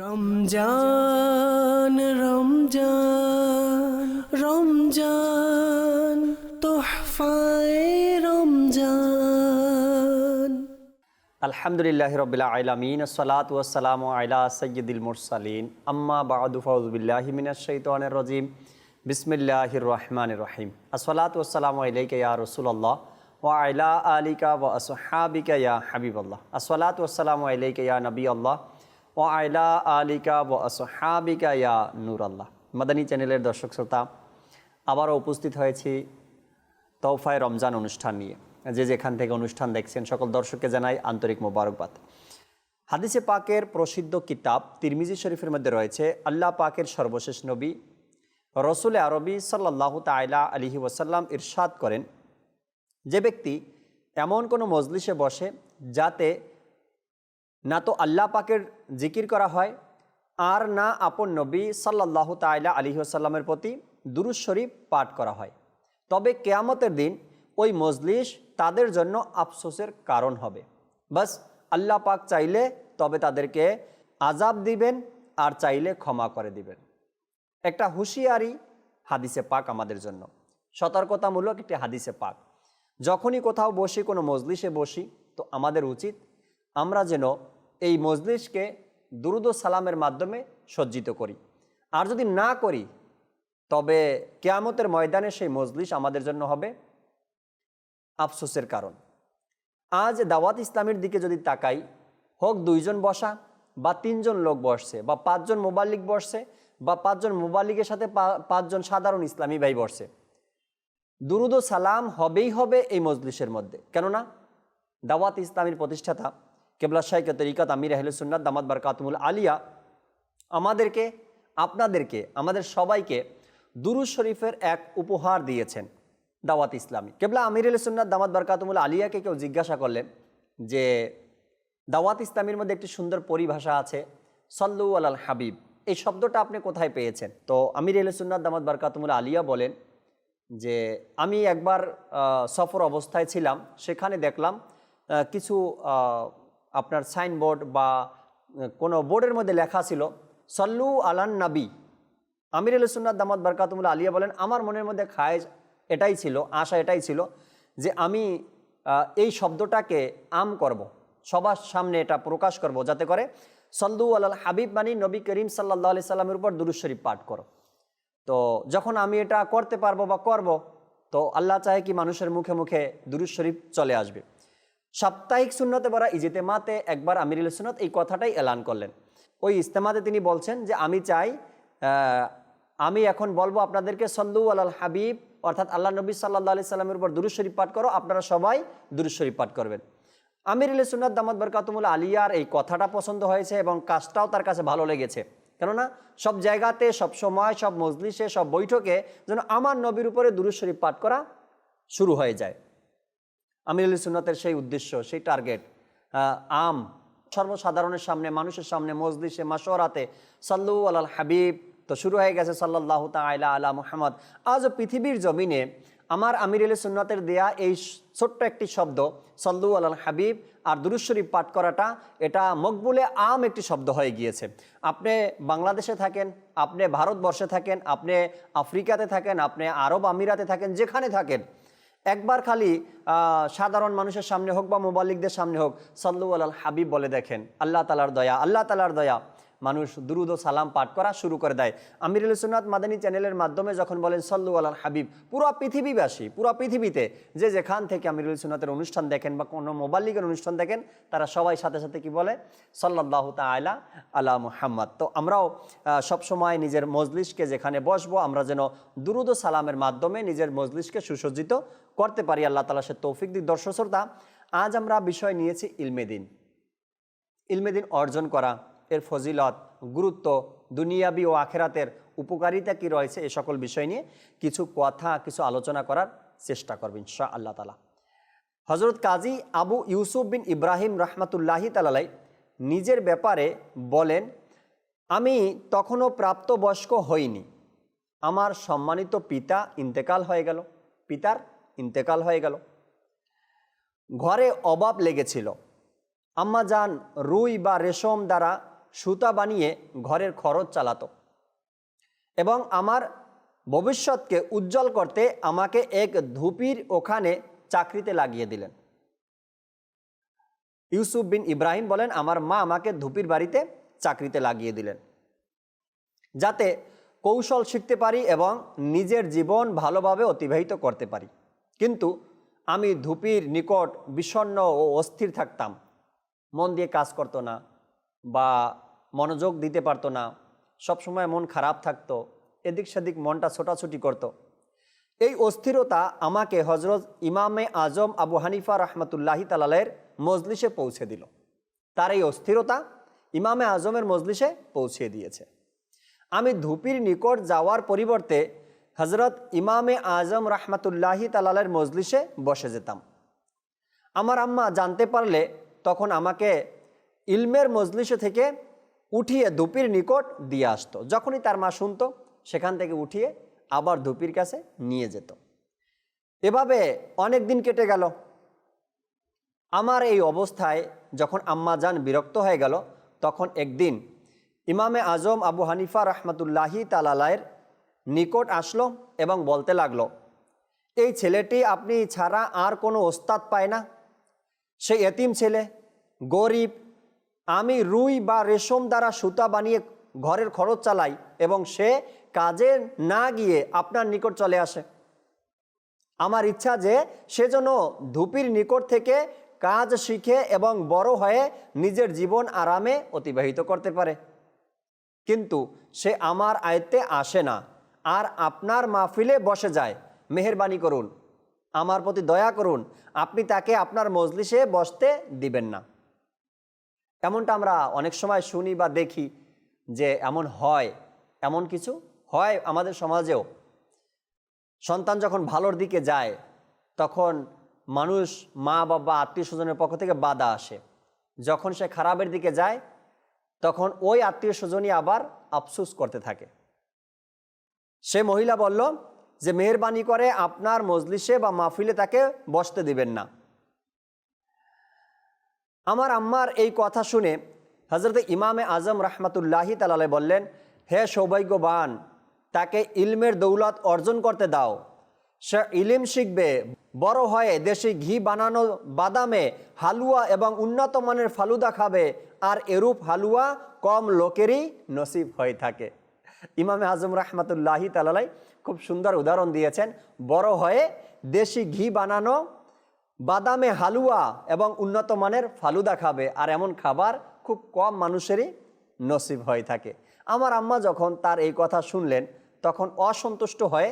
রমজান রমজান রমজান, তোহফায়ে রমজান। আলহামদুলিল্লাহ রবিল্লা আলমিন সালাত ওয়াসালাম আলা সৈয়দুল মুরসালিন। আম্মা বাদু ফৌজবিল্লাহ মিনাশাইতানির রাজিম। বিসমিল্লাহির রহমানির রহিম। আসসালাতু ওয়াসসালামু আলাইকা ইয়া রাসূলুল্লাহ ওয়া আলা আলিকা ওয়া আসহাবিকা ইয়া হাবিবাল্লাহ। আসসালাতু ওয়াসসালামু আলাইকা ইয়া নবিয়াল্লাহ ওয়া আলা আলিকা ওয়া আসহাবিকা ইয়া নূরাল্লাহ। মাদানী চ্যানেলের দর্শক শ্রোতা, আবারও উপস্থিত হয়েছি তৌফায় রমজান অনুষ্ঠান নিয়ে। যে যেখান থেকে অনুষ্ঠান দেখছেন, সকল দর্শককে জানাই আন্তরিক মোবারকবাদ। হাদিসে পাকের প্রসিদ্ধ কিতাব তিরমিজি শরীফের মধ্যে রয়েছে, আল্লাহ পাকের সর্বশেষ নবী রসুল আরবি সাল্লাহ তাইলা আলিহি ওয়াসাল্লাম ইরশাদ করেন, যে ব্যক্তি এমন কোনো মজলিসে বসে যাতে না তো আল্লাহ পাকের জিকির করা হয়, আর না আপন নবী সাল্লাহ তাইলা আলিহি আসাল্লামের প্রতি দুরুজ শরীফ পাঠ করা হয়। তবে কেয়ামতের দিন ওই মজলিস তাদের জন্য আফসোসের কারণ হবে। বাস, আল্লাহ পাক চাইলে তবে তাদেরকে আজাব দিবেন, আর চাইলে ক্ষমা করে দিবেন। একটা হুঁশিয়ারি হাদিসে পাক আমাদের জন্য। সতর্কতামূলক একটি হাদিসে পাক। যখনই কোথাও বসি, কোনো মজলিসে বসি, তো আমাদের উচিত আমরা যেন এই মজলিসকে দুরুদ সালামের মাধ্যমে সজ্জিত করি। আর যদি না করি, তবে কেয়ামতের ময়দানে সেই মজলিস আমাদের জন্য হবে আফসোসের কারণ। আজ দাওয়াত ইসলামের দিকে যদি তাকাই, হোক দুইজন বসা বা তিনজন লোক বসছে বা পাঁচজন মোবাল্লিক বসছে বা পাঁচজন মোবাল্লিকের সাথে পাঁচজন সাধারণ ইসলামী ভাই বসছে, দুরুদ সালাম হবেই হবে এই মজলিসের মধ্যে। কেননা, দাওয়াত ইসলামীর প্রতিষ্ঠাতা কেবলা শাইক তরিকাত আমির আহলে সুন্নাত দামাত বারকাতুমুল আলিয়া আমাদেরকে আপনাদেরকে আমাদের সবাইকে দুরুজ শরীফের এক উপহার দিয়েছেন দাওয়াত ইসলামী। কেবলা আমির আল সুন্নাত দামাত বারকাতুমুল আলিয়াকে কেউ জিজ্ঞাসা করলেন যে, দাওয়াত ইসলামীর মধ্যে একটি সুন্দর পরিভাষা আছে, সল্লু আল হাবিব, এই শব্দটা আপনি কোথায় পেয়েছেন? তো আমির আল সুন্নাত দামাত বারকাতমুল আলিয়া বলেন যে, আমি একবার সফর অবস্থায় ছিলাম, সেখানে দেখলাম কিছু আপনার সাইনবোর্ড বা কোনো বোর্ডের মধ্যে লেখা ছিল, সল্লু আলান নাবি আমির আল সুন্নাত দামাত বারকাতুমুল আলিয়া বলেন, আমার মনের মধ্যে খায়েজ এটাই ছিল, আশা এটাই ছিল যে আমি এই শব্দটাকে আম করব। সবার সামনে এটা প্রকাশ করব, যাতে করে সল্লু আলাল হাবিব মানি নবী করিম সাল্লাহ আলি সাল্লামের উপর দুরুজ শরীফ পাঠ করো তো যখন আমি এটা করতে পারব বা করব, তো আল্লাহ চাহে কি মানুষের মুখে মুখে দুরুজ শরীফ চলে আসবে সাপ্তাহিক সুন্নতে বরা ইজতেমাতে একবার আমিরুল সুন্নত এই কথাটাই এলান করলেন। ওই ইস্তেমাতে তিনি বলছেন যে, আমি চাই আমি এখন বলব আপনাদেরকে, সল্লু আল হাবিব, অর্থাৎ আল্লাহ নবী সাল্লাহ আলি সাল্লামের উপর দুরুজ শরীফ পাঠ করো, আপনারা সবাই দুরুজ শরীফ পাঠ করবেন। আমির আলী সুন্নাত দামাদ বরকাতুমুল আলিয়ার এই কথাটা পছন্দ হয়েছে এবং কাজটাও তার কাছে ভালো লেগেছে। কেননা সব জায়গাতে, সব সময়, সব মজলিসে, সব বৈঠকে যেন আমার নবীর উপরে দুরুজ শরীফ পাঠ করা শুরু হয়ে যায়। আমির আলী সুন্নতের সেই উদ্দেশ্য, সেই টার্গেট আম সর্বসাধারণের সামনে, মানুষের সামনে, মজলিসে মাসরাতে সাল্লু আল হাবিব, তো শুরু হয়ে গেছে সাল্লাহ তালা আলা মুহাম্মদ। আজও পৃথিবীর জমিনে আমার আমির আলী সুন্নতের দেয়া এই ছোট্ট একটি শব্দ, সল্লু আল হাবিব আর দুরুজ শরীফ পাঠ করাটা, এটা মকবুলে আম একটি শব্দ হয়ে গিয়েছে। আপনি বাংলাদেশে থাকেন, আপনি ভারতবর্ষে থাকেন, আপনি আফ্রিকাতে থাকেন, আপনি আরব আমিরাতে থাকেন, যেখানে থাকেন একবার খালি সাধারণ মানুষের সামনে হোক বা মোবালিকদের সামনে হোক, সাল্লু আল হাবিব বলে দেখেন, আল্লাহ তালার দয়া, আল্লাহ তালার দয়া। মানুষ দুরুদ ও সালাম পাঠ করা শুরু করে দেয়। আমির সুনাত মাদানী চ্যানেলের মাধ্যমে যখন বলেন, সল্লু আল হাবিব পুরো পৃথিবীবাসী, পুরো পৃথিবীতে যে যেখান থেকে আমির সুনাতের অনুষ্ঠান দেখেন বা কোনো মোবাইল মোবাল্লিকের অনুষ্ঠান দেখেন, তারা সবাই সাথে সাথে কি বলে? সাল্লাহ তালা আলা মুহাম্মদ তো আমরাও সবসময় নিজের মজলিসকে যেখানে বসবো, আমরা যেন দুরুদ ও সালামের মাধ্যমে নিজের মজলিসকে সুসজ্জিত করতে পারি। আল্লাহ তালা সে তৌফিক দিক দর্শক শ্রোতা, আজ আমরা বিষয় নিয়েছি ইলমেদিন ইলমেদিন অর্জন করা। এর ফজিলত, গুরুত্ব, দুনিয়াবি ও আখেরাতের উপকারিতা কি রয়েছে, এ সকল বিষয় নিয়ে কিছু কথা, কিছু আলোচনা করার চেষ্টা করবেন শাহ আল্লাহ তালা হজরত কাজী আবু ইউসুফ বিন ইব্রাহিম রহমতুল্লাহি তালাই নিজের ব্যাপারে বলেন, আমি তখনও প্রাপ্তবয়স্ক হইনি। আমার সম্মানিত পিতা ইন্তেকাল হয়ে গেল, পিতার ইন্তেকাল হয়ে গেল। ঘরে অভাব লেগেছিল। আম্মা যান রুই বা রেশম দ্বারা সুতা বানিয়ে ঘরের খরচ চালাতো। এবং আমার ভবিষ্যৎকে উজ্জ্বল করতে আমাকে এক ধুপির ওখানে চাকরিতে লাগিয়ে দিলেন। ইউসুফ বিন ইব্রাহিম বলেন, আমার মা আমাকে ধুপির বাড়িতে চাকরিতে লাগিয়ে দিলেন। যাতে কৌশল শিখতে পারি এবং নিজের জীবন ভালোভাবে অতিবাহিত করতে পারি। কিন্তু আমি ধুপির নিকট বিষণ্ণ ও অস্থির থাকতাম। মন দিয়ে কাজ করতো না। বা মনোযোগ দিতে পারতো না, সবসময় মন খারাপ থাকতো, এদিক সেদিক মনটা ছোটাছুটি করতো। এই অস্থিরতা আমাকে হজরত ইমামে আজম আবু হানিফা রহমতুল্লাহি তালালের মজলিসে পৌঁছে দিল। তার এই অস্থিরতা ইমামে আজমের মজলিসে পৌঁছে দিয়েছে। আমি ধুপির নিকট যাওয়ার পরিবর্তে হজরত ইমামে আজম রহমতুল্লাহি তালালের মজলিসে বসে যেতাম। আমার আম্মা জানতে পারলে তখন আমাকে ইলমের মজলিসে থেকে উঠিয়ে ধুপির নিকট দিয়ে আসতো। যখনই তার মা শুনতো, সেখান থেকে উঠিয়ে আবার ধুপির কাছে নিয়ে যেত। এভাবে অনেক দিন কেটে গেল। আমার এই অবস্থায় যখন আম্মা যান বিরক্ত হয়ে গেল, তখন একদিন ইমামে আজম আবু হানিফা রহমতুল্লাহি তালালায়ের নিকট আসলো এবং বলতে লাগল, এই ছেলেটি আপনি ছাড়া আর কোনো ওস্তাদ পায় না। সে এতিম ছেলে, গরিব আমি রুই বা রেশম দ্বারা সুতা বানিয়ে ঘরের খরচ চালাই এবং সে কাজে না গিয়ে আপনার নিকট চলে আসে। আমার ইচ্ছা যে সে যেন ধুপির নিকট থেকে কাজ শিখে এবং বড় হয়ে নিজের জীবন আরামে অতিবাহিত করতে পারে। কিন্তু সে আমার আয়ত্তে আসে না আর আপনার মাহফিলে বসে যায়। মেহরবানি করুন। আমার প্রতি দয়া করুন। আপনি তাকে আপনার মজলিসে বসতে দিবেন না। এমনটা আমরা অনেক সময় শুনি বা দেখি যে এমন হয়, এমন কিছু হয় আমাদের সমাজেও। সন্তান যখন ভালোর দিকে যায়, তখন মানুষ মা, বাবা, আত্মীয় স্বজনের পক্ষ থেকে বাধা আসে। যখন সে খারাপের দিকে যায়, তখন ওই আত্মীয় স্বজনই আবার আফসুস করতে থাকে। সে মহিলা বলল যে, মেহরবানি করে আপনার মজলিসে বা মাহফিলে তাকে বসতে দিবেন না। আমার আম্মার এই কথা শুনে হজরত ইমামে আজম রহমতুল্লাহি তালালে বললেন, হে সৌভাগ্যবান, তাকে ইলমের দৌলত অর্জন করতে দাও। সে ইলিম শিখবে, বড় হয়ে দেশি ঘি বানানো বাদামে হালুয়া এবং উন্নত মানের ফালুদা খাবে, আর এরূপ হালুয়া কম লোকেরই নসিব হয়ে থাকে। ইমামে আজম রহমতুল্লাহি তালালাই খুব সুন্দর উদাহরণ দিয়েছেন, বড় হয়ে দেশি ঘি বানানো বাদামে হালুয়া এবং উন্নত মানের ফালুদা খাবে, আর এমন খাবার খুব কম মানুষেরই নসিব হয়ে থাকে। আমার আম্মা যখন তার এই কথা শুনলেন, তখন অসন্তুষ্ট হয়ে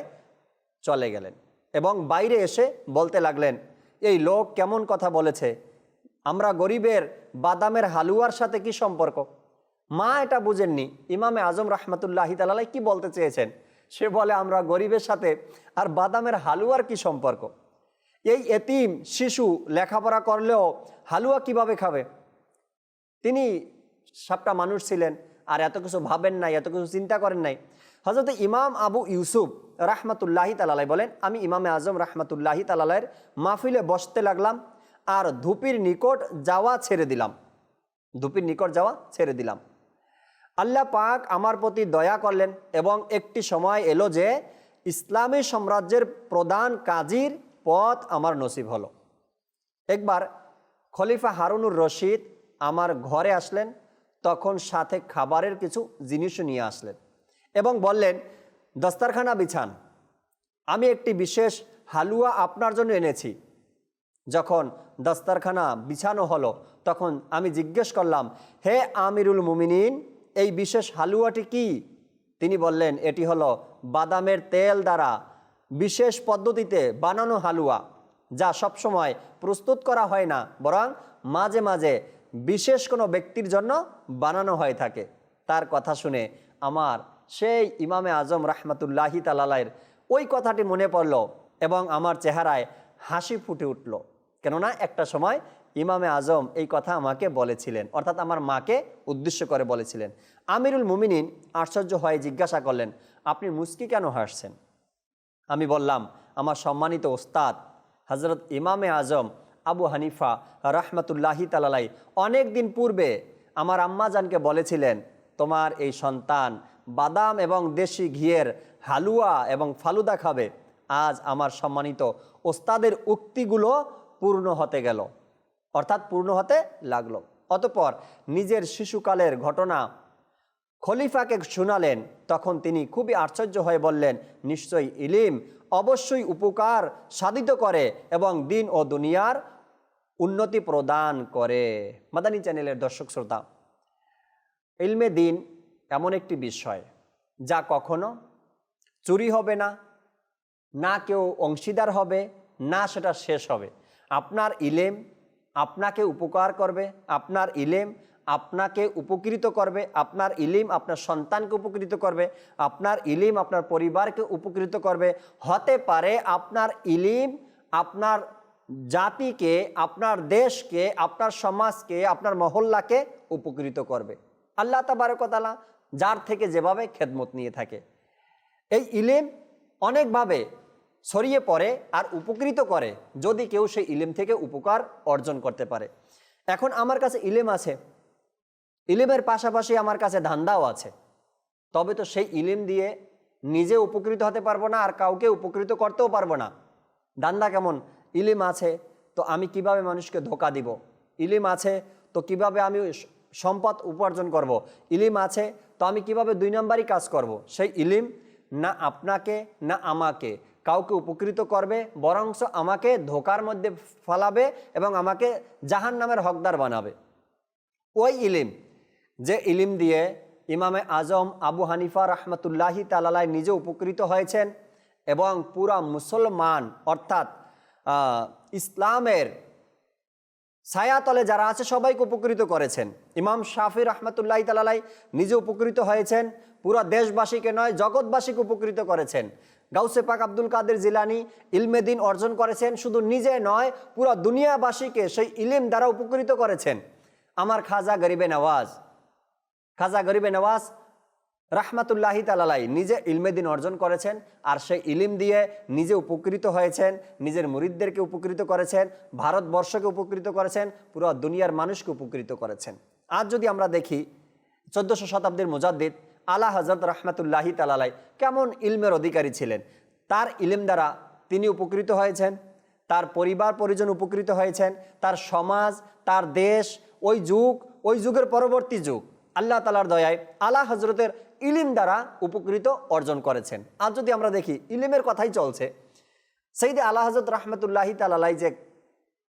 চলে গেলেন এবং বাইরে এসে বলতে লাগলেন, এই লোক কেমন কথা বলেছে? আমরা গরিবের বাদামের হালুয়ার সাথে কি সম্পর্ক? মা এটা বুঝেননি। ইমামে আজম রহমতুল্লাহি তালাই কি বলতে চেয়েছেন? সে বলে, আমরা গরিবের সাথে আর বাদামের হালুয়ার কি সম্পর্ক? এই এতিম শিশু লেখাপড়া করলেও হালুয়া কীভাবে খাবে? তিনি সবটা মানুষ ছিলেন, আর এত কিছু ভাবেন নাই, এত কিছু চিন্তা করেন নাই। হজরত ইমাম আবু ইউসুফ রাহমাতুল্লাহি তালালাই বলেন, আমি ইমামে আজম রাহমাতুল্লাহি তালালাইয়ের মাহফিলে বসতে লাগলাম, আর ধুপির নিকট যাওয়া ছেড়ে দিলাম। ধুপির নিকট যাওয়া ছেড়ে দিলাম। আল্লাহ পাক আমার প্রতি দয়া করলেন এবং একটি সময় এলো যে ইসলামী সাম্রাজ্যের প্রধান কাজীর পথ আমার নসিব হলো। একবার খলিফা হারুনুর রশিদ আমার ঘরে আসলেন, তখন সাথে খাবারের কিছু জিনিসও নিয়ে আসলেন এবং বললেন, দস্তারখানা বিছান। আমি একটি বিশেষ হালুয়া আপনার জন্য এনেছি। যখন দস্তারখানা বিছানো হলো, তখন আমি জিজ্ঞেস করলাম, হে আমিরুল মুমিনিন, এই বিশেষ হালুয়াটি কি? তিনি বললেন, এটি হলো বাদামের তেল দ্বারা বিশেষ পদ্ধতিতে বানানো হালুয়া, যা সবসময় প্রস্তুত করা হয় না, বরং মাঝে মাঝে বিশেষ কোনো ব্যক্তির জন্য বানানো হয়ে থাকে। তার কথা শুনে আমার সেই ইমামে আজম রাহমাতুল্লাহি তালালাইয়ের ওই কথাটি মনে পড়ল এবং আমার চেহারায় হাসি ফুটে উঠল। কেননা একটা সময় ইমামে আজম এই কথা আমাকে বলেছিলেন, অর্থাৎ আমার মাকে উদ্দেশ্য করে বলেছিলেন। আমিরুল মুমিনিন আশ্চর্য হয়ে জিজ্ঞাসা করলেন, আপনি মুস্কি কেন হাসছেন? আমি বললাম, আমার সম্মানিত ওস্তাদ হজরত ইমামে আজম আবু হানিফা রহমতুল্লাহি তালালাই অনেক দিন পূর্বে আমার আম্মা জানকে বলেছিলেন, তোমার এই সন্তান বাদাম এবং দেশি ঘিয়ের হালুয়া এবং ফালুদা খাবে। আজ আমার সম্মানিত ওস্তাদের উক্তিগুলো পূর্ণ হতে গেল। অর্থাৎ পূর্ণ হতে লাগল। অতপর নিজের শিশুকালের ঘটনা খলিফাকে শোনালেন, তখন তিনি খুবই আশ্চর্য হয়ে বললেন, নিশ্চয়ই ইলিম অবশ্যই উপকার সাধিত করে এবং দিন ও দুনিয়ার উন্নতি প্রদান করে। মাদানী চ্যানেলের দর্শক শ্রোতা, ইলমে দিন এমন একটি বিষয় যা কখনো চুরি হবে না না কেউ অংশীদার হবে, না সেটা শেষ হবে। আপনার ইলেম আপনাকে উপকার করবে, আপনার ইলেম আপনাকে উপকৃত করবে, আপনার ইলিম আপনার সন্তানকে উপকৃত করবে, আপনার ইলিম আপনার পরিবারকে উপকৃত করবে। হতে পারে আপনার ইলিম আপনার জাতিকে, আপনার দেশকে, আপনার সমাজকে, আপনার মহল্লাকে উপকৃত করবে। আল্লাহ তাবারকতালা যার থেকে যেভাবে খেদমত নিয়ে থাকে। এই ইলিম অনেকভাবে ছড়িয়ে পড়ে আর উপকৃত করে যদি কেউ সেই ইলিম থেকে উপকার অর্জন করতে পারে। এখন আমার কাছে ইলিম আছে। ইলিমের পাশাপাশি আমার কাছে ধান্দাও আছে। তবে তো সেই ইলিম দিয়ে নিজে উপকৃত হতে পারব না, আর কাউকে উপকৃত করতেও পারব না। ধান্দা কেমন? ইলিম আছে, তো আমি কীভাবে মানুষকে ধোকা দিব? ইলিম আছে, তো কীভাবে আমি সম্পদ উপার্জন করব। ইলিম আছে, তো আমি কীভাবে দুই নম্বরই কাজ করব। সেই ইলিম না আপনাকে, না আমাকে। কাউকে উপকৃত করবে, বরংস আমাকে ধোকার মধ্যে ফলাবে এবং আমাকে জাহান নামের হকদার বানাবে। ওই ইলিম যে ইলিম দিয়ে ইমামে আজম আবু হানিফা রহমতুল্লাহি তালালাই নিজে উপকৃত হয়েছেন এবং পুরা মুসলমান, অর্থাৎ ইসলামের ছায়াতলে যারা আছে সবাইকে উপকৃত করেছেন। ইমাম শাফি রহমতুল্লাহ তালালাই নিজে উপকৃত হয়েছেন, পুরা দেশবাসীকে নয়, জগৎবাসীকে উপকৃত করেছেন। গাউসে পাক আব্দুল কাদের জিলানি ইলমেদিন অর্জন করেছেন, শুধু নিজে নয়, পুরা দুনিয়াবাসীকে সেই ইলিম দ্বারা উপকৃত করেছেন। আমার খাজা গরিবে নওয়াজ খাজা গরিবে নওয়াজ রাহমাতুল্লাহি তালালাই নিজে ইলমেদিন অর্জন করেছেন আর সেই ইলিম দিয়ে নিজে উপকৃত হয়েছেন, নিজের মুরিদদেরকে উপকৃত করেছেন, ভারতবর্ষকে উপকৃত করেছেন, পুরো দুনিয়ার মানুষকে উপকৃত করেছেন। আজ যদি আমরা দেখি চোদ্দশো শতাব্দীর মুজাদ্দিদ, আলা হজরত রহমতুল্লাহি তালালাই কেমন ইলমের অধিকারী ছিলেন? তার ইলিম দ্বারা তিনি উপকৃত হয়েছেন, তার পরিবার পরিজন উপকৃত হয়েছেন, তার সমাজ, তার দেশ, ওই যুগ, ওই যুগের পরবর্তী যুগ। আল্লাহ তালার দয়ায় আলা হজরতের ইলিম দ্বারা উপকৃত অর্জন করেছেন। আর যদি আমরা দেখি, ইলিমের কথাই চলছে। সেই যে আল্লাহ হজরত রহমতুল্লাহি তালাই যে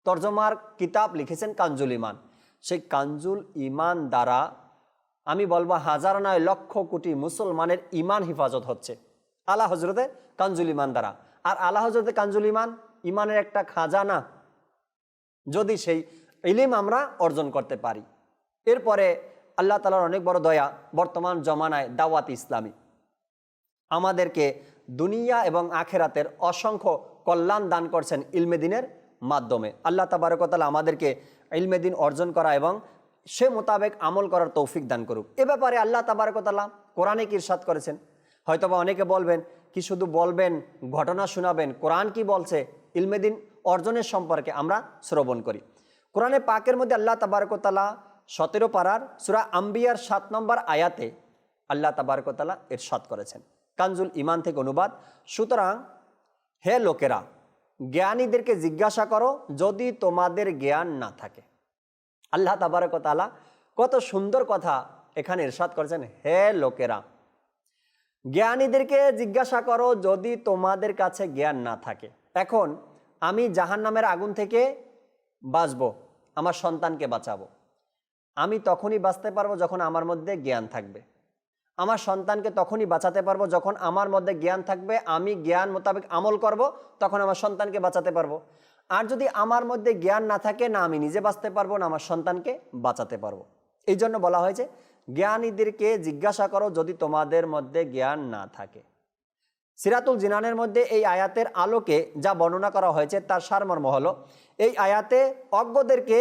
তর্জমার কিতাব লিখেছেন কাঞ্জুল ইমান। সেই কাঞ্জুল ইমান দ্বারা আমি বলব হাজার নয় লক্ষ কোটি মুসলমানের ইমান হিফাজত হচ্ছে। আলা হজরতে কাঞ্জুল ইমান দ্বারা। আর আলা হজরতে কাঞ্জুল ইমান, ইমানের একটা খাজানা। যদি সেই ইলিম আমরা অর্জন করতে পারি। এরপরে আল্লাহ তালার অনেক বড় দয়া বর্তমান জমানায় দাওয়াত ইসলামী। আমাদেরকে দুনিয়া এবং আখেরাতের অসংখ্য কল্যাণ দান করছেন ইলমেদিনের মাধ্যমে। আল্লাহ তাবারকতালা আমাদেরকে ইলমেদিন অর্জন করা এবং সে মোতাবেক আমল করার তৌফিক দান করুক। এ ব্যাপারে আল্লাহ তাবারকতালা কোরআনে কি ইরশাদ করেছেন। হয়তোবা অনেকে বলবেন, কি শুধু বলবেন, ঘটনা শোনাবেন, কোরআন কি বলছে? ইলমেদিন অর্জনের সম্পর্কে আমরা শ্রবণ করি। কোরআনে পাকের মধ্যে আল্লাহ তাবারকতালা সতেরো পাড়ার সুরা আম্বিয়ার সাত নম্বর আয়াতে আল্লাহ তাবারকতালা ইরশাদ করেছেন। কানজুল ইমান থেকে অনুবাদ। সুতরাং, হে লোকেরা, জ্ঞানীদেরকে জিজ্ঞাসা করো যদি তোমাদের জ্ঞান না থাকে। আল্লাহ তাবারকতালা কত সুন্দর কথা এখানে ইরশাদ করেছেন, হে লোকেরা। জ্ঞানীদেরকে জিজ্ঞাসা করো যদি তোমাদের কাছে জ্ঞান না থাকে। এখন আমি জাহান নামের আগুন থেকে বাঁচবো, আমার সন্তানকে বাঁচাবো। আমি তখনই বাঁচতে পারব যখন আমার মধ্যে জ্ঞান থাকবে। আমার সন্তানকে তখনই বাঁচাতে পারব যখন আমার মধ্যে জ্ঞান থাকবে, আমি জ্ঞান মোতাবেক আমল করব, তখন আমার সন্তানকে বাঁচাতে পারব। আর যদি আমার মধ্যে জ্ঞান না থাকে, না আমি নিজে বাঁচতে পারব, না আমার সন্তানকে বাঁচাতে পারব। এই জন্য বলা হয়েছে, জ্ঞানীদেরকে জিজ্ঞাসা করো যদি তোমাদের মধ্যে জ্ঞান না থাকে। সিরাতুল জিনানের মধ্যে এই আয়াতের আলোকে যা বর্ণনা করা হয়েছে, তার সারমর্ম হলো, এই আয়াতে অজ্ঞদেরকে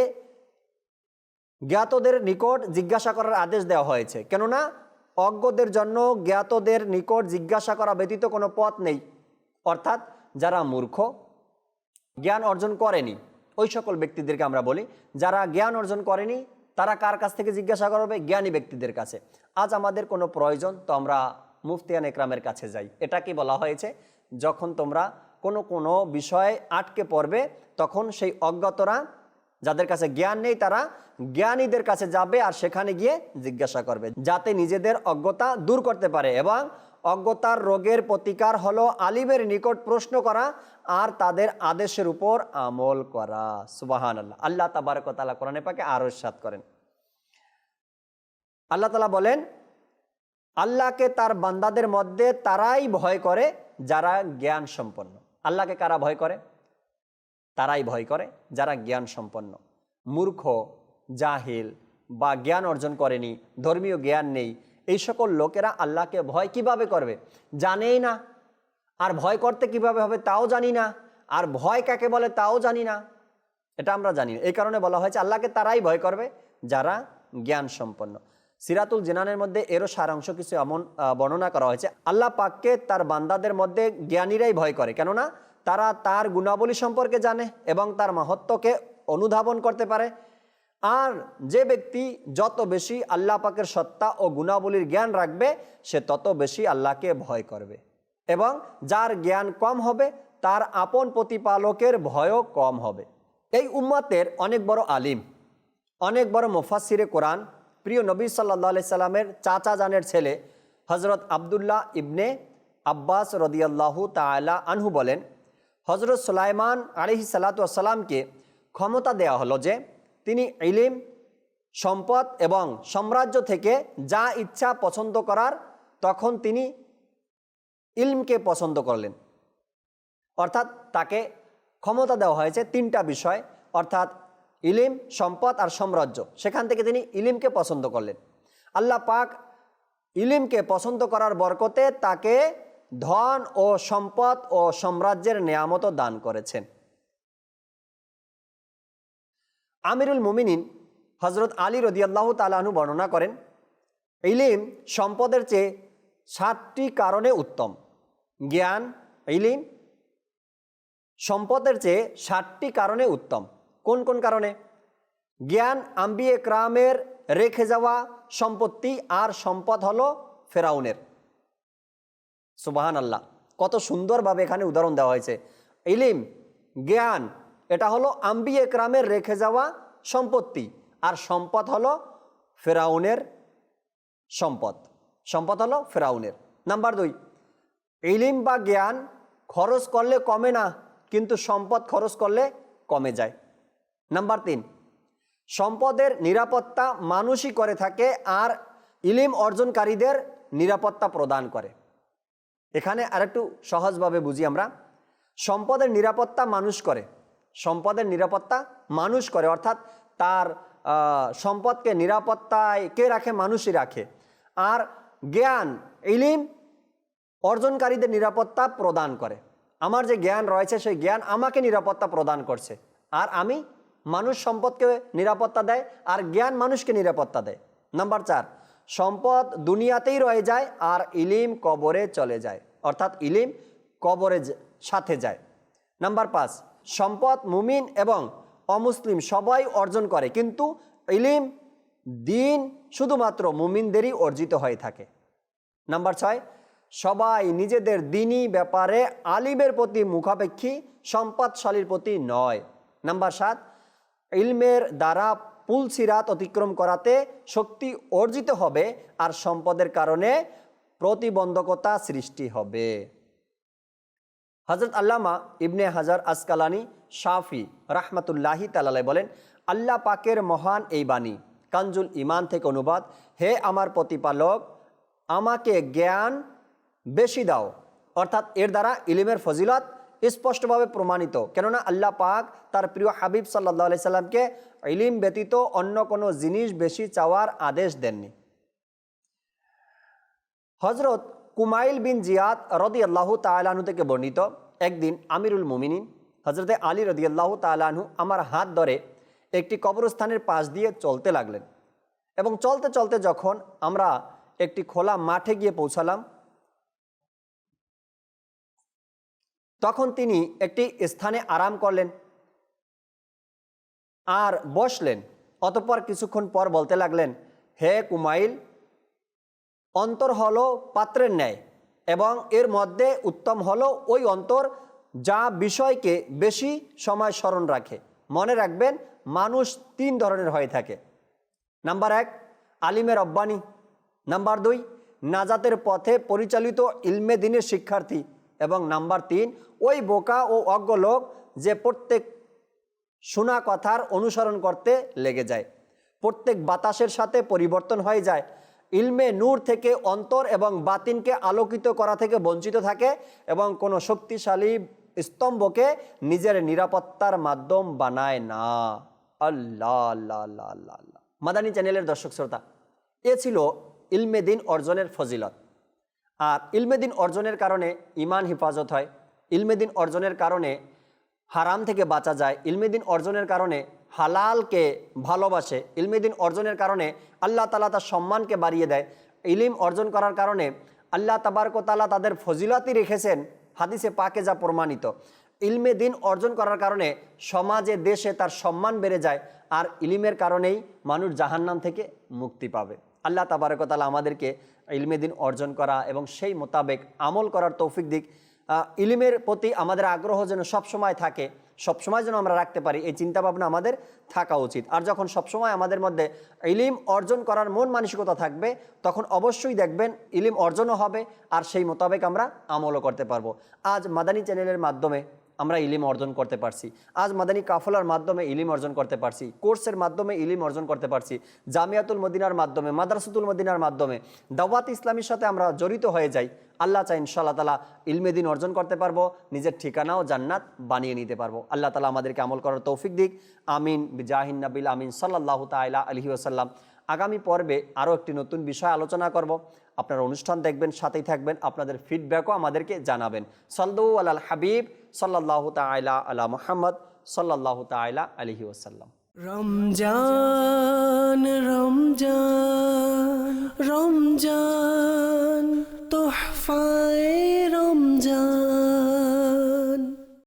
জ্ঞাতদের নিকট জিজ্ঞাসা করার আদেশ দেওয়া হয়েছে। কেননা, অজ্ঞদের জন্য জ্ঞাতদের নিকট জিজ্ঞাসা করা ব্যতীত কোনো পথ নেই। অর্থাৎ, যারা মূর্খ, জ্ঞান অর্জন করেনি, ওই সকল ব্যক্তিদেরকে আমরা বলি। যারা জ্ঞান অর্জন করেনি, তারা কার কাছ থেকে জিজ্ঞাসা করবে? জ্ঞানী ব্যক্তিদের কাছে। আজ আমাদের কোনো প্রয়োজন, তো আমরা মুফতিয়ান একরামের কাছে যাই। এটা কি বলা হয়েছে? যখন তোমরা কোনো কোনো বিষয়ে আটকে পড়বে, তখন সেই অজ্ঞতরা যাদের কাছে জ্ঞান নেই তারা জ্ঞানীদের কাছে যাবে আর সেখানে গিয়ে জিজ্ঞাসা করবে, যাতে নিজেদের অজ্ঞতা দূর করতে পারে। এবং অজ্ঞতার রোগের প্রতিকার হলো আলিমের নিকট প্রশ্ন করা আর তাদের আদেশের উপর আমল করা। সুবাহান আল্লাহ আল্লাহ তাবারকতালা কোরআনে পাকে আরও সাত করেন। আল্লাহ তালা বলেন, আল্লাহকে তার বান্দাদের মধ্যে তারাই ভয় করে যারা জ্ঞান সম্পন্ন আল্লাহকে কারা ভয় করে? তারাই ভয় করে, যারা জ্ঞান সম্পন্ন মূর্খ, জাহিল বা জ্ঞান অর্জন করেনি, ধর্মীয় জ্ঞান নেই, এই সকল লোকেরা আল্লাহকে ভয় কীভাবে করবে? জানেই না। আর ভয় করতে কীভাবে হবে তাও জানি না। আর ভয় কাকে বলে তাও জানি না। এটা আমরা জানি এই কারণে বলা হয়েছে, আল্লাহকে তারাই ভয় করবে যারা জ্ঞান সম্পন্ন সিরাতুল জিনানের মধ্যে এরও সারাংশ কিছু এমন বর্ণনা করা হয়েছে। আল্লাহ পাককে তার বান্দাদের মধ্যে জ্ঞানীরাই ভয় করে। কেননা তারা তার গুণাবলী সম্পর্কে জানে এবং তার মহত্বকে অনুধাবন করতে পারে। আর যে ব্যক্তি যত বেশি আল্লাহ পাকের সত্তা ও গুণাবলীর জ্ঞান রাখবে, সে তত বেশি আল্লাহকে ভয় করবে। এবং যার জ্ঞান কম হবে, তার আপন প্রতিপালকের ভয়ও কম হবে। এই উম্মাতের অনেক বড় আলিম, অনেক বড় মুফাসিরে কোরআন, প্রিয় নবী সাল্লাহ আলি সাল্লামের চাচা জানের ছেলে হজরত আবদুল্লাহ ইবনে আব্বাস রদিয়াল্লাহু তালা আনহু বলেন হজরত সুলাইমান আলিহি সাল্লাতামকে ক্ষমতা দেওয়া হলো যে তিনি ইলিম, সম্পদ এবং সাম্রাজ্য থেকে যা ইচ্ছা পছন্দ করার তখন তিনি ইলমকে পছন্দ করলেন। অর্থাৎ তাকে ক্ষমতা দেওয়া হয়েছে তিনটা বিষয়, অর্থাৎ ইলিম, সম্পদ আর সাম্রাজ্য। সেখান থেকে তিনি ইলিমকে পছন্দ করলেন। আল্লাহ পাক ইলিমকে পছন্দ করার বরকতে তাকে ধন ও সম্পদ ও সাম্রাজ্যের নেয়ামত দান করেছেন। আমিরুল মুমিনিন হজরত আলী রদিয়াল্লাহ তালাহনু বর্ণনা করেন, ইলিম সম্পদের চেয়ে সাতটি কারণে উত্তম। জ্ঞান, ইলিম সম্পদের চেয়ে সাতটি কারণে উত্তম। কোন কোন কারণে? জ্ঞান আম্বি একরামের রেখে যাওয়া সম্পত্তি আর সম্পদ হলো ফেরাউনের। সুবাহান আল্লাহ কত সুন্দরভাবে এখানে উদাহরণ দেওয়া হয়েছে। ইলিম, জ্ঞান, এটা হলো আম্বি একরামের রেখে যাওয়া সম্পত্তি। আর সম্পদ হলো ফেরাউনের সম্পদ। সম্পদ হলো ফেরাউনের। নাম্বার দুই, ইলিম বা জ্ঞান খরচ করলে কমে না, কিন্তু সম্পদ খরচ করলে কমে যায়। নাম্বার তিন, সম্পদের নিরাপত্তা মানুষই করে থাকে আর ইলিম অর্জনকারীদের নিরাপত্তা প্রদান করে। এখানে আরেকটু সহজভাবে বুঝি আমরা। সম্পদের নিরাপত্তা মানুষ করে। সম্পদের নিরাপত্তা মানুষ করে, অর্থাৎ তার সম্পদকে নিরাপত্তায় কে রাখে? মানুষই রাখে। আর জ্ঞান, ইলিম অর্জনকারীদের নিরাপত্তা প্রদান করে। আমার যে জ্ঞান রয়েছে, সেই জ্ঞান আমাকে নিরাপত্তা প্রদান করছে। আর আমি মানুষ সম্পদকে নিরাপত্তা দেয়, আর জ্ঞান মানুষকে নিরাপত্তা দেয়। নাম্বার চার সম্পদ দুনিয়াতেই রয়ে যায় আর ইলিম কবরে চলে যায়। অর্থাৎ ইলিম কবরে সাথে যায়। নাম্বার পাঁচ, সম্পদ মুমিন এবং অমুসলিম সবাই অর্জন করে, কিন্তু ইলিম দিন শুধুমাত্র মুমিনদেরই অর্জিত হয়ে থাকে। নাম্বার ছয়, সবাই নিজেদের দিনই ব্যাপারে আলিমের প্রতি মুখাপেক্ষী, সম্পদশালীর প্রতি নয়। নাম্বার সাত, ইলমের দ্বারা পুল সিরাত অতিক্রম করাতে শক্তি অর্জিত হবে আর সম্পদের কারণে প্রতিবন্ধকতা সৃষ্টি হবে। হজরত আল্লামা ইবনে হাজার আসকালানি শাফি রাহমাতুল্লাহি তালালাই বলেন, আল্লাহ পাকের মহান এই বাণী কাঞ্জুল ইমান থেকে অনুবাদ, হে আমার প্রতিপালক, আমাকে জ্ঞান বেশি দাও। অর্থাৎ এর দ্বারা ইলিমের ফজিলত স্পষ্টভাবে প্রমাণিত। কেননা আল্লাহ পাক তার প্রিয় হাবিব সাল্লাহ আলি সাল্লামকে ইলিম ব্যতীত অন্য কোনো জিনিস বেশি চাওয়ার আদেশ দেননি। হজরত কুমাইল বিন জিয়াদ রদি আল্লাহ তালাহু থেকে বর্ণিত, একদিন আমিরুল মুমিনিন হজরতে আলী রদি আল্লাহ তালাহু আমার হাত ধরে একটি কবরস্থানের পাশ দিয়ে চলতে লাগলেন এবং চলতে চলতে যখন আমরা একটি খোলা মাঠে গিয়ে পৌঁছালাম, তখন তিনি একটি স্থানে আরাম করলেন। আর বসলেন। অতপর কিছুক্ষণ পর বলতে লাগলেন, হে কুমাইল, অন্তর হলো পাত্রের ন্যায় এবং এর মধ্যে উত্তম হলো ওই অন্তর যা বিষয়কে বেশি সময় স্মরণ রাখে। মনে রাখবেন, মানুষ তিন ধরনের হয়ে থাকে। নাম্বার এক, আলিমের রব্বানি। নাম্বার দুই, নাজাতের পথে পরিচালিত ইলমে দিনের শিক্ষার্থী। এবং নাম্বার তিন, ওই বোকা ও অজ্ঞ লোক যে প্রত্যেক শোনা কথার অনুসরণ করতে লেগে যায়। প্রত্যেক বাতাসের সাথে পরিবর্তন হয়ে যায়। ইলমে নূর থেকে অন্তর এবং বাতিনকে আলোকিত করা থেকে বঞ্চিত থাকে এবং কোনো শক্তিশালী স্তম্ভকে নিজের নিরাপত্তার মাধ্যম বানায় না। আল্লাহ আল্লাহ মাদানী চ্যানেলের দর্শক শ্রোতা, এ ছিল ইলমে দিন অর্জনের ফজিলত। আর ইলমে দিন অর্জনের কারণে ইমান হেফাজত হয়। ইলমে দিন অর্জনের কারণে হারাম থেকে বাঁচা যায়। ইলমেদিন অর্জনের কারণে হালালকে ভালোবাসে। ইলমেদিন অর্জনের কারণে আল্লাহ তালা তার সম্মানকে বাড়িয়ে দেয়। ইলিম অর্জন করার কারণে আল্লাহ তাবারকতালা তাদের ফজিলাতি রেখেছেন। হাদিসে পাকে যা প্রমাণিত। ইলমে দিন অর্জন করার কারণে সমাজে, দেশে তার সম্মান বেড়ে যায় আর ইলিমের কারণেই মানুষ জাহান্নাম থেকে মুক্তি পাবে। আল্লাহ তাবারকতালা আমাদেরকে ইলমে দিন অর্জন করা এবং সেই মোতাবেক আমল করার তৌফিক দিক ইলিমের প্রতি আমাদের আগ্রহ যেন সবসময় থাকে, সবসময় যেন আমরা রাখতে পারি, এই চিন্তা ভাবনা আমাদের থাকা উচিত। আর যখন সবসময় আমাদের মধ্যে ইলিম অর্জন করার মন মানসিকতা থাকবে, তখন অবশ্যই দেখবেন ইলিম অর্জনও হবে, আর সেই মোতাবেক আমরা আমলও করতে পারব। আজ মাদানী চ্যানেলের মাধ্যমে আমরা ইলিম অর্জন করতে পারছি। আজ মাদানী কাফলার মাধ্যমে ইলিম অর্জন করতে পারছি। কোর্সের মাধ্যমে ইলিম অর্জন করতে পারছি। জামিয়াতুল মদিনার মাধ্যমে, মাদ্রাসাতুল মদিনার মাধ্যমে দাওয়াত ইসলামীর সাথে আমরা জড়িত হয়ে যাই। আল্লাহ চাই ইনশাআল্লাহ তালা ইলমে দিন অর্জন করতে পারব, নিজের ঠিকানাও জান্নাত বানিয়ে নিতে পারব। আল্লাহ তালা আমাদেরকে আমল করার তৌফিক দিক। আমিন। জাহিন নাবিল আমিন সাল্লাহ তাইলা আলহি আসাল্লাম আগামী পর্বে আরও একটি নতুন বিষয় আলোচনা করব। আপনারা অনুষ্ঠান দেখবেন, সাথেই থাকবেন, আপনাদের ফিডব্যাকও আমাদেরকে জানাবেন। সল্লু আল হাবিব সাল্লাহ তাইলা আলা মোহাম্মদ সাল্লাহ তাইলা আলহি ওসাল্লাম রমজান রমজান রমজান, তোহফায়ে